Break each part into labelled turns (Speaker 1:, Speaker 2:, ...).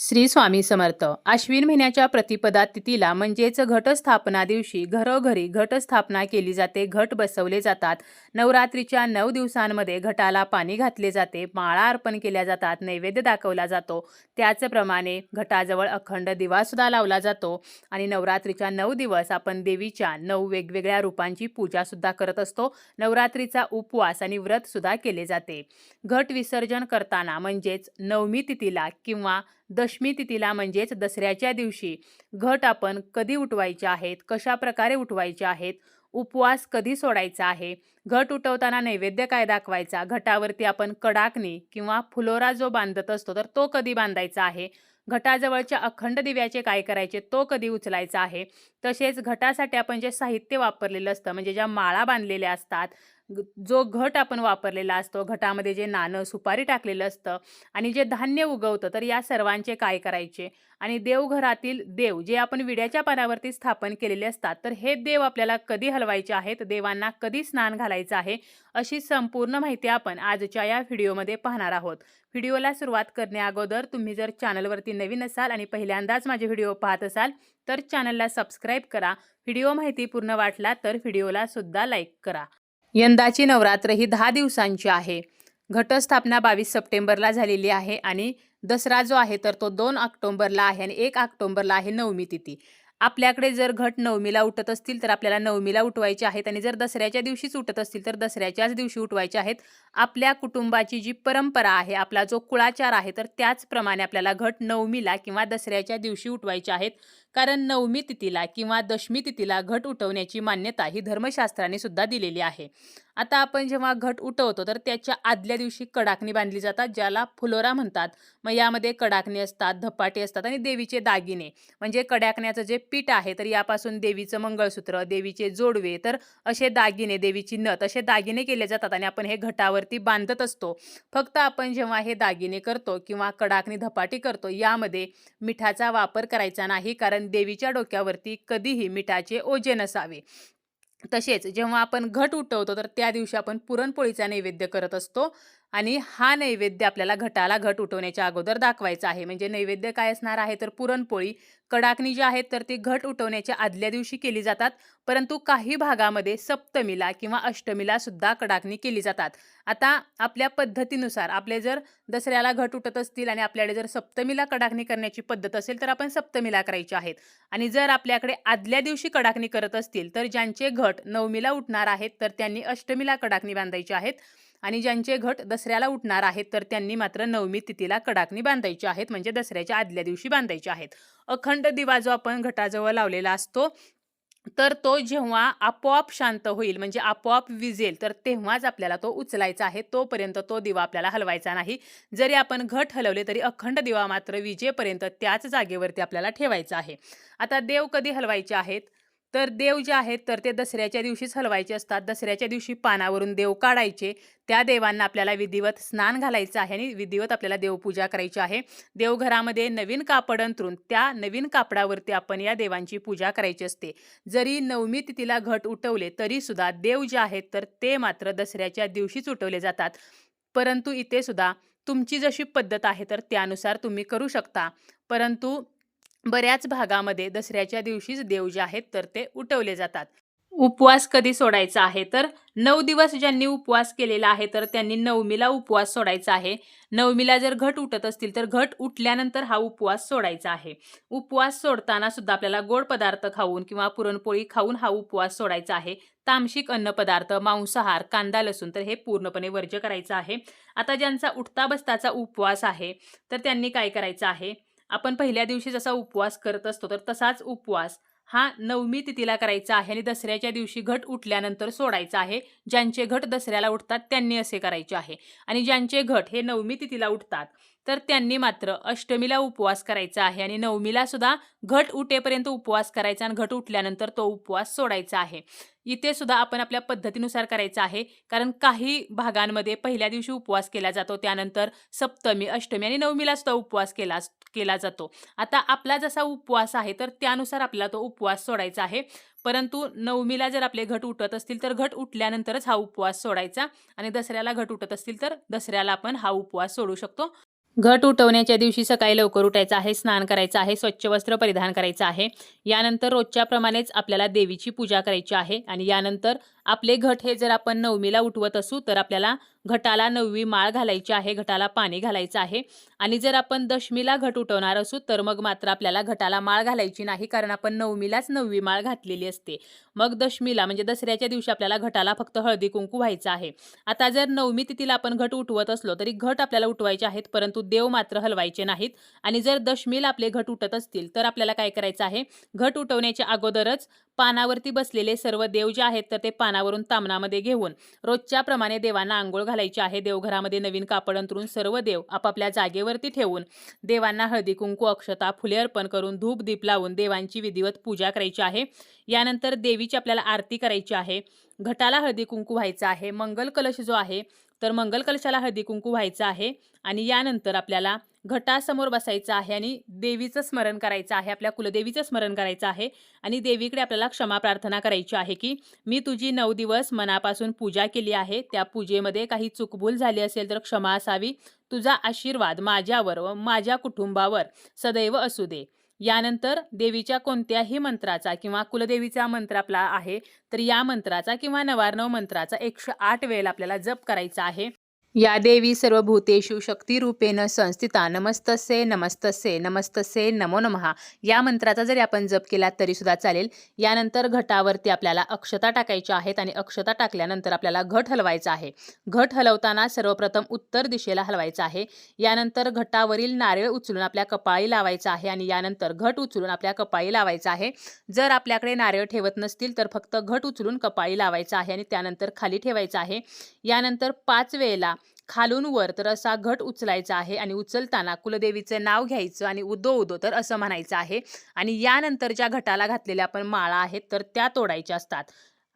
Speaker 1: श्री स्वामी समर्थ. आश्विन महिन्याच्या प्रतिपदा तिथीला म्हणजेच घटस्थापना दिवशी घरोघरी घटस्थापना केली जाते. घट बसवले जातात. नवरात्रीच्या नऊ दिवसांमध्ये घटाला पाणी घातले जाते. माळा अर्पण केल्या जातात. नैवेद्य दाखवला जातो. त्याचप्रमाणे घटाजवळ अखंड दिवासुद्धा लावला जातो आणि नवरात्रीच्या नऊ दिवस आपण देवीच्या नऊ वेगवेगळ्या रूपांची पूजासुद्धा करत असतो. नवरात्रीचा उपवास आणि व्रतसुद्धा केले जाते. घट विसर्जन करताना म्हणजेच नवमी तिथीला किंवा दशमी तिथीला म्हणजेच दसऱ्याच्या दिवशी. घट आपण कधी उठवायचे आहेत? कशा प्रकारे उठवायचे आहेत? उपवास कधी सोडायचा आहे? घट उठवताना नैवेद्य काय दाखवायचा? घटावरती आपण कडाकणी किंवा फुलोरा जो बांधत असतो तर तो कधी बांधायचा आहे? घटाजवळच्या अखंड दिव्याचे काय करायचे? तो कधी उचलायचा आहे? तसेच घटासाठी आपण जे साहित्य वापरलेलं असतं म्हणजे ज्या माळा बांधलेल्या असतात जो घट आपण वापरलेला असतो घटामध्ये जे नाणं सुपारी टाकलेलं असतं आणि जे धान्य उगवतं तर या सर्वांचे काय करायचे? आणि देवघरातील देव जे आपण विड्याच्या पानावरती स्थापन केलेले असतात तर हे देव आपल्याला कधी हलवायचे आहेत? देवांना कधी स्नान घालायचं आहे? अशी संपूर्ण माहिती आपण आजच्या या व्हिडिओमध्ये पाहणार आहोत. व्हिडिओला सुरुवात करण्याअगोदर तुम्ही जर चॅनलवरती नवीन असाल आणि पहिल्यांदाच माझे व्हिडिओ पाहत असाल तर चॅनलला सबस्क्राईब करा. व्हिडिओ माहिती पूर्ण वाटला तर व्हिडिओला सुद्धा लाईक करा. यंदाची नवरात्र ही दहा दिवसांची आहे. घटस्थापना बावीस सप्टेंबरला झालेली आहे आणि दसरा जो आहे तर तो दोन ऑक्टोंबरला आहे आणि एक ऑक्टोंबरला आहे नवमी तिथी. आपल्याकडे जर घट नवमीला उठत असतील तर आपल्याला नवमीला उठवायचे आहेत आणि जर दसऱ्याच्या दिवशीच उठत असतील तर दसऱ्याच्याच दिवशी उठवायचे आहेत. आपल्या कुटुंबाची जी परंपरा आहे आपला जो कुळाचार आहे तर त्याचप्रमाणे आपल्याला घट नवमीला किंवा दसऱ्याच्या दिवशी उठवायचे आहेत. कारण नवमी तिथीला किंवा दशमी तिथीला घट उठवण्याची मान्यता ही धर्मशास्त्राने सुद्धा दिलेली आहे. आता आपण जेव्हा घट उठवतो तर त्याच्या आदल्या दिवशी कडाकणी बांधली जातात ज्याला फुलोरा म्हणतात. मग यामध्ये कडाकणी असतात धपाटे असतात आणि देवीचे दागिने. म्हणजे कडाकण्याचं जे पीठ आहे तर यापासून देवीचं मंगळसूत्र देवीचे जोडवे तर असे दागिने देवीची नथ असे दागिने केले जातात आणि आपण हे घटावरती बांधत असतो. फक्त आपण जेव्हा हे दागिने करतो किंवा कडाकणी धपाटी करतो यामध्ये मिठाचा वापर करायचा नाही कारण देवीच्या डोक्यावरती कधीही मिठाचे ओझे नसावे. तसेच जेव्हा आपण घट उठवतो तर त्या दिवशी आपण पुरणपोळीचा नैवेद्य करत असतो. आणि हा नैवेद्य आपल्याला घटाला घट उठवण्याच्या अगोदर दाखवायचा आहे. म्हणजे नैवेद्य काय असणार आहे? तर पुरणपोळी. कडाकणी जी आहेत तर ती घट उठवण्याच्या आदल्या दिवशी केली जातात. परंतु काही भागामध्ये सप्तमीला किंवा अष्टमीला सुद्धा कडाकणी केली जातात. आता आपल्या पद्धतीनुसार आपले जर दसऱ्याला घट उठत असतील आणि आपल्याकडे जर सप्तमीला कडाकणी करण्याची पद्धत असेल तर आपण सप्तमीला करायची आहेत. आणि जर आपल्याकडे आदल्या दिवशी कडाकणी करत असतील तर ज्यांचे घट नवमीला उठणार आहेत तर त्यांनी अष्टमीला कडाकणी बांधायची आहेत. आणि ज्यांचे घट दसऱ्याला उठणार आहेत तर त्यांनी मात्र नवमी तिथीला कडाकणी बांधायची आहेत म्हणजे दसऱ्याच्या आदल्या दिवशी बांधायचे आहेत. अखंड दिवा जो आपण घटाजवळ लावलेला असतो तर तो जेव्हा आपोआप शांत होईल म्हणजे आपोआप विजेल तर तेव्हाच आपल्याला तो उचलायचा आहे तोपर्यंत तो दिवा आपल्याला हलवायचा नाही. जरी आपण घट हलवले तरी अखंड दिवा मात्र विजेपर्यंत त्याच जागेवरती आपल्याला ठेवायचा आहे. आता देव कधी हलवायचे आहेत? तर देव जे आहेत तर ते दसऱ्याच्या दिवशीच हलवायचे असतात. दसऱ्याच्या दिवशी पानावरून देव काढायचे. त्या देवांना आपल्याला विधिवत स्नान घालायचं आहे आणि विधिवत आपल्याला देवपूजा करायची आहे. देवघरामध्ये नवीन कापड अंतरून त्या नवीन कापडावरती आपण या देवांची पूजा करायची असते. जरी नवमी तिथीला घट उठवले तरीसुद्धा देव जे आहेत तर ते मात्र दसऱ्याच्या दिवशीच उठवले जातात. परंतु इथे सुद्धा तुमची जशी पद्धत आहे तर त्यानुसार तुम्ही करू शकता. परंतु बऱ्याच भागामध्ये दसऱ्याच्या दिवशीच देव जे आहेत तर ते उठवले जातात. उपवास कधी सोडायचा आहे? तर नऊ दिवस ज्यांनी उपवास केलेला आहे तर त्यांनी नवमीला उपवास सोडायचा आहे. नवमीला जर घट उठत असतील तर घट उठल्यानंतर हा उपवास सोडायचा आहे. उपवास सोडताना सुद्धा आपल्याला गोड पदार्थ खाऊन किंवा पुरणपोळी खाऊन हा उपवास सोडायचा आहे. तामशिक अन्नपदार्थ मांसाहार कांदा लसूण तर हे पूर्णपणे वर्ज्य करायचं आहे. आता ज्यांचा उठता बसताचा उपवास आहे तर त्यांनी काय करायचं आहे? आपण पहिल्या दिवशी जसा उपवास करत असतो तर तसाच उपवास हा नवमी तिथीला करायचा आहे आणि दसऱ्याच्या दिवशी घट उठल्यानंतर सोडायचा आहे. ज्यांचे घट दसऱ्याला उठतात त्यांनी असे करायचे आहे. आणि ज्यांचे घट हे नवमी तिथीला उठतात तर त्यांनी मात्र अष्टमीला उपवास करायचा आहे आणि नवमीला सुद्धा घट उठेपर्यंत उपवास करायचा आणि घट उठल्यानंतर तो उपवास सोडायचा आहे. इथे सुद्धा आपण आपल्या पद्धतीनुसार करायचं आहे. कारण काही भागांमध्ये पहिल्या दिवशी उपवास केला जातो त्यानंतर सप्तमी अष्टमी आणि नवमीला सुद्धा उपवास केला केला जातो. आता आपला जसा उपवास आहे तर त्यानुसार आपल्याला तो उपवास सोडायचा आहे. परंतु नवमीला जर आपले घट उठत असतील तर घट उठल्यानंतरच हा उपवास सोडायचा आणि दसऱ्याला घट उठत असतील तर दसऱ्याला आपण हा उपवास सोडू शकतो. घट उठवण्याच्या दिवशी सकाळी लवकर उठायचं आहे स्नान करायचं आहे स्वच्छ वस्त्र परिधान करायचं आहे. यानंतर रोजच्या प्रमाणेच आपल्याला देवीची पूजा करायची आहे आणि यानंतर आपले घट हे जर आपण नवमीला उठवत असू तर आपल्याला घटाला नववी माळ घालायची आहे घटाला पाणी घालायचं आहे. आणि जर आपण दशमीला घट उठवणार असू तर मग मात्र आपल्याला घटाला माळ घालायची नाही कारण आपण नवमीलाच नववी माळ घातलेली असते. मग दशमीला म्हणजे दसऱ्याच्या दिवशी आपल्याला घटाला फक्त हळदी कुंकू व्हायचं आहे. आता जर नवमी तिथीला आपण घट उठवत असलो तरी घट आपल्याला उठवायचे आहेत परंतु देव मात्र हलवायचे नाहीत. आणि जर दशमीला आपले घट उठत असतील तर आपल्याला काय करायचं आहे? घट उठवण्याच्या अगोदरच पानावरती बसलेले सर्व देव जे आहेत तर ते पानावरून तामणामध्ये घेऊन रोजच्या प्रमाणे देवांना आंघोळ घालायची आहे. देवघरामध्ये नवीन कापड अंतरून सर्व देव आपापल्या जागेवरती ठेवून देवांना हळदी कुंकू अक्षता फुले अर्पण करून धूप दीप लावून देवांची विधिवत पूजा करायची आहे. यानंतर देवीची आपल्याला आरती करायची आहे. घटाला हळदी कुंकू व्हायचं आहे. मंगल कलश जो आहे तर मंगल कलशाला हळदी कुंकू व्हायचं आहे आणि यानंतर आपल्याला घटासमोर बसायचं आहे आणि देवीचं स्मरण करायचं आहे आपल्या कुलदेवीचं स्मरण करायचं आहे आणि देवीकडे आपल्याला क्षमा प्रार्थना करायची आहे की मी तुझी नऊ दिवस मनापासून पूजा केली आहे त्या पूजेमध्ये काही चुकभूल झाली असेल तर क्षमा असावी तुझा आशीर्वाद माझ्यावर व माझ्या कुटुंबावर सदैव असू दे. यानंतर देवीच्या कोणत्याही मंत्राचा किंवा कुलदेवीचा मंत्र आपला आहे तर या मंत्राचा किंवा नवार्णव मंत्राचा एकशे आठ वेळेला आपल्याला जप करायचा आहे. या देवी सर्वभूतेषु शक्तिरूपेण संस्थिता. नमस्तसे नमस्तसे नमस्तसे नमो नमः. या मंत्राचा जरी आपण जप केला तरी सुद्धा चालेल. यानंतर घटावरती आपल्याला अक्षता टाकायच्या आहेत आणि अक्षता टाकल्यानंतर आपल्याला घट हलवायचा आहे. घट हलवताना सर्वप्रथम उत्तर दिशेला हलवायचं आहे. यानंतर घटावरील नारळ उचलून आपल्या कपाळी लावायचा आहे आणि यानंतर घट उचलून आपल्या कपाळी लावायचा आहे. जर आपल्याकडे नारळ ठेवत नसतील तर फक्त घट उचलून कपाळी लावायचा आहे आणि त्यानंतर खाली ठेवायचं आहे. यानंतर पाच वेळेला खालून वर तर असा घट उचलायचा आहे आणि उचलताना कुलदेवीचं नाव घ्यायचं आणि उदो उदो तर असं म्हणायचं आहे. आणि यानंतर ज्या घटाला घातलेल्या आपण माळा आहेत तर त्या तोडायच्या असतात.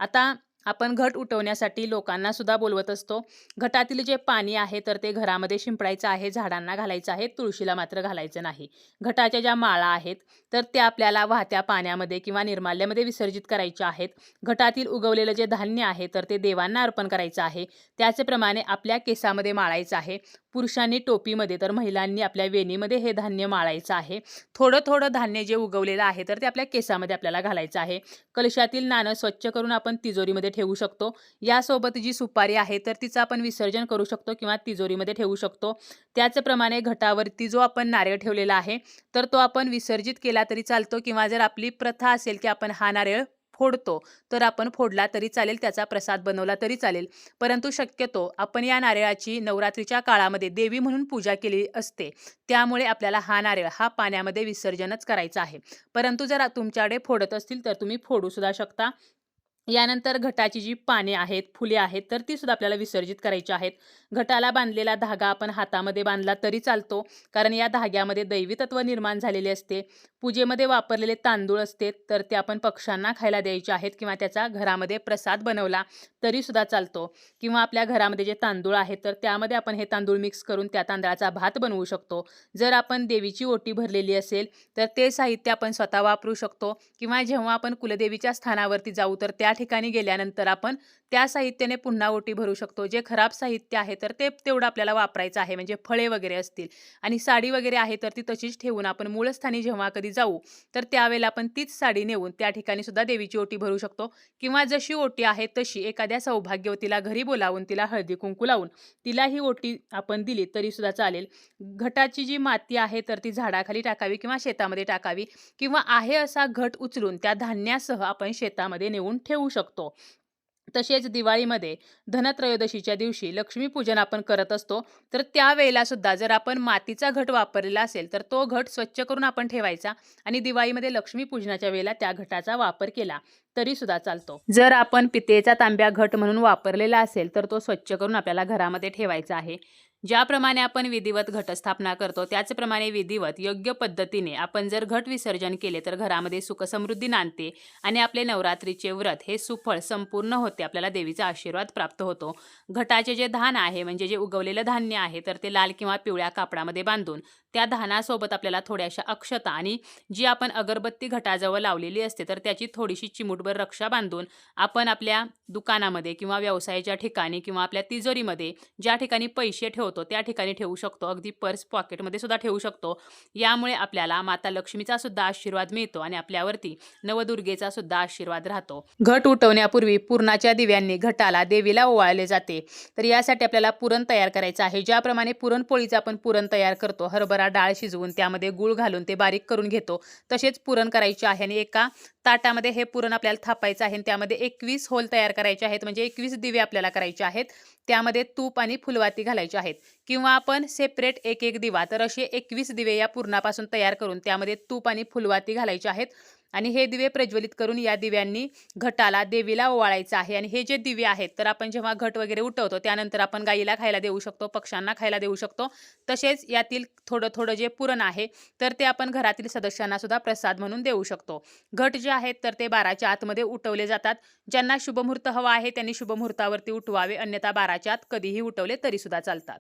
Speaker 1: आता आपण घट उठवण्यासाठी लोकांना सुद्धा बोलवत असतो. घटातील जे पाणी आहे तर ते घरामध्ये शिंपडायचं आहे झाडांना घालायचं आहे तुळशीला मात्र घालायचं नाही. घटाच्या ज्या माळा आहेत तर त्या आपल्याला वाहत्या पाण्यामध्ये किंवा निर्माल्यामध्ये विसर्जित करायच्या आहेत. घटातील उगवलेलं जे धान्य आहे तर ते देवांना अर्पण करायचं आहे. त्याचप्रमाणे आपल्या केसामध्ये माळायचं आहे. पुरुषांनी टोपीमध्ये तर महिलांनी आपल्या वेणीमध्ये हे धान्य माळायचं आहे. थोडं थोडं धान्य जे उगवलेलं आहे तर ते आपल्या केसामध्ये आपल्याला घालायचं आहे. कलशातील नाणं स्वच्छ करून आपण तिजोरीमध्ये ठेवू शकतो. यासोबत जी सुपारी आहे तर तिचं आपण विसर्जन करू शकतो किंवा तिजोरीमध्ये ठेवू शकतो. त्याचप्रमाणे घटावरती जो आपण नारळ ठेवलेला आहे तर तो आपण विसर्जित केला तरी चालतो किंवा जर आपली प्रथा असेल की आपण हा नारळ फोडतो तर आपण फोडला तरी चालेल त्याचा प्रसाद बनवला तरी चालेल. परंतु शक्यतो आपण या नारळाची नवरात्रीच्या काळामध्ये देवी म्हणून पूजा केली असते त्यामुळे आपल्याला हा नारळ हा पाण्यामध्ये विसर्जनच करायचा आहे. परंतु जर तुमच्याकडे फोडत असतील तर तुम्ही फोडू सुद्धा शकता. यानंतर घटाची जी पाने आहेत फुले आहेत तर ती सुद्धा आपल्याला विसर्जित करायची आहेत. घटाला बांधलेला धागा आपण हातामध्ये बांधला तरी चालतो कारण या धाग्यामध्ये दैवी तत्व निर्माण झालेले असते. पूजेमध्ये वापरलेले तांदूळ असते तर ते आपण पक्ष्यांना खायला द्यायचे आहेत किंवा त्याचा घरामध्ये प्रसाद बनवला तरी सुद्धा चालतो. किंवा आपल्या घरामध्ये जे तांदूळ आहेत तर त्यामध्ये आपण हे तांदूळ मिक्स करून त्या तांदळाचा भात बनवू शकतो. जर आपण देवीची ओटी भरलेली असेल तर ते साहित्य आपण स्वतः वापरू शकतो. किंवा जेव्हा आपण कुलदेवीच्या स्थानावरती जाऊ तर त्या ठिकाणी गेल्यानंतर आपण त्या साहित्याने पुन्हा ओटी भरू शकतो. जे खराब साहित्य आहे तर ते तेवढं आपल्याला वापरायचं आहे. म्हणजे फळे वगैरे असतील आणि साडी वगैरे आहे तर ती तशीच ठेवून आपण मूळस्थानी जेव्हा कधी जाऊ तर त्यावेळेला आपण तीच साडी नेऊन त्या ठिकाणी सुद्धा देवीची ओटी भरू शकतो. किंवा जशी ओटी आहे तशी एखाद्या सौभाग्यवतीला घरी बोलावून तिला हळदी कुंकू लावून तिला ही ओटी आपण दिली तरी सुद्धा चालेल. घटाची जी माती आहे तर ती झाडाखाली टाकावी किंवा शेतामध्ये टाकावी किंवा आहे असा घट उचलून त्या धान्यासह आपण शेतामध्ये नेऊन ठेवू शकतो. तसेच दिवाळीमध्ये धनत्रयोदशीच्या दिवशी लक्ष्मीपूजन आपण करत असतो. तर त्यावेळेला सुद्धा जर आपण मातीचा घट वापरलेला असेल तर तो घट स्वच्छ करून आपण ठेवायचा आणि दिवाळीमध्ये लक्ष्मीपूजनाच्या वेळेला त्या घटाचा वापर केला तरी सुद्धा चालतो. जर आपण पितेचा तांब्या घट म्हणून वापरलेला असेल तर तो स्वच्छ करून आपल्याला घरामध्ये ठेवायचा आहे. ज्याप्रमाणे आपण विधिवत घटस्थापना करतो त्याचप्रमाणे विधिवत योग्य पद्धतीने आपण जर घट विसर्जन केले तर घरामध्ये सुखसमृद्धी नांदते आणि आपले नवरात्रीचे व्रत हे सुफळ संपूर्ण होते आपल्याला देवीचा आशीर्वाद प्राप्त होतो. घटाचे जे धान आहे म्हणजे जे उगवलेलं धान्य आहे तर ते लाल किंवा पिवळ्या कापडामध्ये बांधून त्या धानासोबत आपल्याला थोड्याशा अक्षता आणि जी आपण अगरबत्ती घटाजवळ लावलेली असते तर त्याची थोडीशी चिमूटभर रक्षा बांधून आपण आपल्या दुकानामध्ये किंवा व्यवसायाच्या ठिकाणी किंवा आपल्या तिजोरीमध्ये ज्या ठिकाणी पैसे ठेवतो त्या ठिकाणी ठेवू शकतो. अगदी पर्स पॉकेटमध्ये सुद्धा ठेवू शकतो. यामुळे आपल्याला माता लक्ष्मीचा सुद्धा आशीर्वाद मिळतो आणि आपल्यावरती नवदुर्गेचा सुद्धा आशीर्वाद राहतो. घट उठवण्यापूर्वी पूर्णाच्या दिव्यांनी घटाला देवीला ओवाळले जाते. तर यासाठी आपल्याला पुरण तयार करायचं आहे. ज्याप्रमाणे पुरणपोळीचं आपण पुरण तयार करतो हरभरा डाळ शिजवून त्यामध्ये गूळ घालून ते बारीक करून घेतो. तसेच पुरण करायचे आहे आणि एका ताटामध्ये हे पुरण आपल्याला थापायचं आहे आणि त्यामध्ये एकवीस होल तयार करायचे आहेत. म्हणजे एकवीस दिवे आपल्याला करायचे आहेत. त्यामध्ये तूप आणि फुलवाती घालायचे आहेत. किंवा आपण सेपरेट एक एक दिवा तर असे एकवीस दिवे या पुरणापासून तयार करून त्यामध्ये तूप आणि फुलवाती घालायचे आहेत. आणि हे दिवे प्रज्वलित करून या दिव्यांनी घटाला देवीला ओवाळायचं आहे. आणि हे जे दिवे आहेत तर आपण जेव्हा घट वगैरे उठवतो त्यानंतर आपण गाईला खायला देऊ शकतो पक्ष्यांना खायला देऊ शकतो. तसेच यातील थोडं थोडं जे पुरण आहे तर ते आपण घरातील सदस्यांना सुद्धा प्रसाद म्हणून देऊ शकतो. घट जे आहेत तर ते बाराच्या आतमध्ये उठवले जातात. ज्यांना शुभमुहूर्त हवा आहे त्यांनी शुभमुहूर्तावरती उठवावे अन्यथा बाराच्या आत कधीही उठवले तरी सुद्धा चालतात.